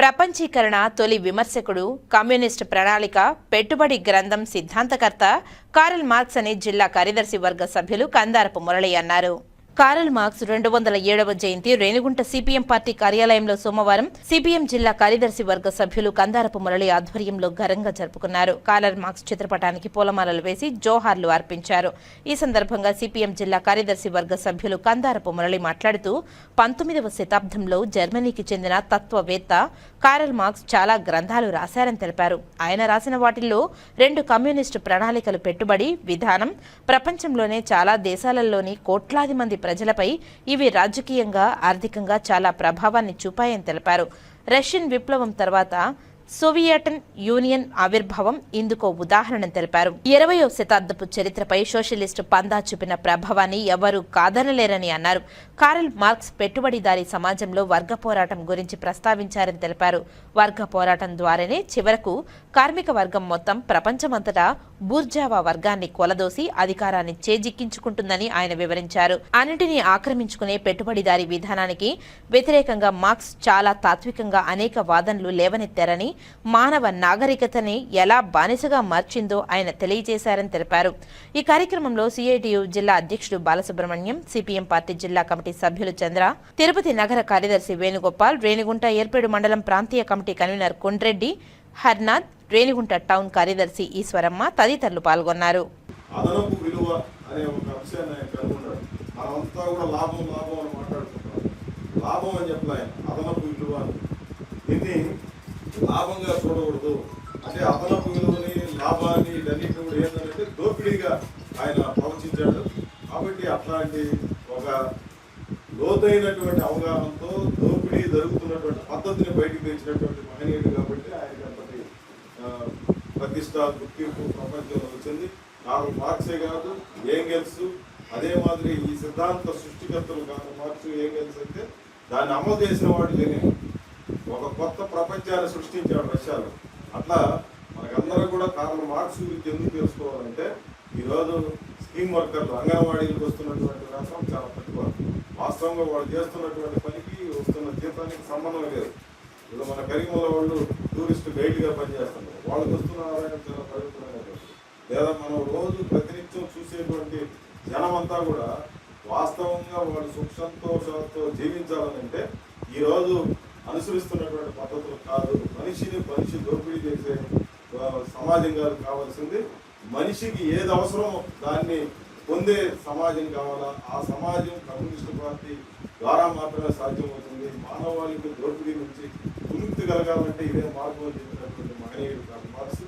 ప్రపంచీకరణ తొలి విమర్శకుడు కమ్యూనిస్టు ప్రణాళిక పెట్టుబడి గ్రంథం సిద్ధాంతకర్త కారల్ మార్క్స్ అని జిల్లా కార్యదర్శి వర్గ సభ్యులు కందారపు మురళి అన్నారు. కారల్ మార్క్స్ రెండు వందల ఏడవ జయంతి రేణిగుంట సిపిఎం పార్టీ కార్యాలయంలో సోమవారం సిపిఎం జిల్లా కార్యదర్శి వర్గ సభ్యులు కందారపు మురళి ఆధ్వర్యంలో ఘనంగా జరుపుకున్నారు. కారల్ మార్క్స్ చిత్రపటానికి పూలమాలలు వేసి జోహార్లు అర్పించారు. ఈ సందర్భంగా సిపిఎం జిల్లా కార్యదర్శి వర్గ సభ్యులు కందారపు మురళి మాట్లాడుతూ పంతొమ్మిదవ శతాబ్దంలో జర్మనీకి చెందిన తత్వవేత్త కారల్ మార్క్స్ చాలా గ్రంథాలు రాశారని తెలిపారు. ఆయన రాసిన వాటిల్లో రెండు కమ్యూనిస్టు ప్రణాళికలు పెట్టుబడి విధానం ప్రపంచంలోనే చాలా దేశాలలోని కోట్లాది మంది ప్రజలపై ఇవి రాజకీయంగా ఆర్థికంగా చాలా ప్రభావాన్ని చూపాయని తెలిపారు. రష్యన్ విప్లవం తర్వాత సోవియటన్ యూనియన్ ఆవిర్భావం ఇందుకో ఉదాహరణ తెలిపారు. ఇరవయో శతాబ్దపు చరిత్రపై సోషలిస్టు పందా చూపిన ప్రభావాన్ని ఎవరూ కాదనలేరని అన్నారు. కారల్ మార్క్స్ పెట్టుబడిదారీ సమాజంలో వర్గ పోరాటం గురించి ప్రస్తావించారని తెలిపారు. వర్గ పోరాటం ద్వారానే చివరకు కార్మిక వర్గం మొత్తం ప్రపంచమంతటా బూర్జావా వర్గాన్ని కొలదోసి అధికారాన్ని చేజిక్కించుకుంటుందని ఆయన వివరించారు. అన్నింటినీ ఆక్రమించుకునే పెట్టుబడిదారీ విధానానికి వ్యతిరేకంగా మార్క్స్ చాలా తాత్వికంగా అనేక వాదనలు లేవనెత్తారని మానవ నాగరికతని ఎలా బానిసగా మార్చిందో ఆయన తెలియజేశారని తెలిపారు. ఈ కార్యక్రమంలో సిఐటియు జిల్లా అధ్యక్షుడు బాలసుబ్రహ్మణ్యం సిపిఎం పార్టీ జిల్లా కమిటీ సభ్యులు చంద్ర తిరుపతి నగర కార్యదర్శి వేణుగోపాల్ రేణిగుంట ఏర్పేడు మండలం ప్రాంతీయ committee convener Kondreddy Harnath Renigunta town కార్యదర్శి ఈశ్వరమ్మ తదితరులు పాల్గొన్నారు. అదనపు విలువ అనే ఒక అంశాన్ని ఆయన కనుగొన్నాడు మనమంతా కూడా లాభం లాభం అని మాట్లాడుకుంటాం లాభం అని చెప్పలే ఆయన అదనపు విలువ అని. దీన్ని లాభంగా చూడకూడదు. అంటే అదనపు విలువని లాభాన్ని ఇవన్నిటిని కూడా ఏంటంటే దోపిడీగా ఆయన ప్రవచించాడు. కాబట్టి అట్లాంటి ఒక లోతైనటువంటి అవగాహనతో దోపిడీ జరుగుతున్నటువంటి పద్ధతిని బయటకు తెచ్చినటువంటి మహనీయుడు కాబట్టి ఆయనకి అంతటి ప్రతిష్ట గుర్తింపు ప్రపంచంలో వచ్చింది. నాలుగు మార్క్సే కాదు ఏంగెల్స్ అదే మాదిరి ఈ సిద్ధాంత సృష్టికర్తలు కాదు మార్క్స్ ఏంగెల్స్ అంటే దాన్ని అమలు చేసిన వాడు లేని ఒక కొత్త ప్రపంచాన్ని సృష్టించాడు రష్యాలో. అట్లా మనకందరం కూడా కార్ల్ మార్క్స్ గురించి ఎందుకు తెలుసుకోవాలంటే ఈరోజు స్కీమ్ వర్కర్లు అంగన్వాడీలకు వస్తున్నటువంటి వేతనం చాలా తక్కువ. వాస్తవంగా వాళ్ళు చేస్తున్నటువంటి పనికి వస్తున్న జీతానికి సంబంధం లేదు. ఇప్పుడు మన కరీంలో వాళ్ళు టూరిస్ట్ గైడ్గా పనిచేస్తున్నారు. వాళ్ళకి వస్తున్న ఆదాయం చాలా లేదా మనం రోజు ప్రతినిత్యం చూసేటువంటి జనం అంతా కూడా వాస్తవంగా వాళ్ళు సుఖ సంతోషాలతో జీవించాలనంటే ఈరోజు అనుసరిస్తున్నటువంటి పద్ధతులు కాదు. మనిషిని మనిషి దోపిడీ చేసే సమాజం కాదు కావాల్సింది మనిషికి ఏది అవసరమో దాన్ని పొందే సమాజం కావాలా? ఆ సమాజం కమ్యూనిస్ట్ పార్టీ ద్వారా మాత్రమే సాధ్యమవుతుంది. మానవాళికి దోపిడీ నుంచి విముక్తి కలగాలంటే ఇదే మార్గం అని చెప్పినటువంటి మహనీయుడు కాదు మార్క్స్.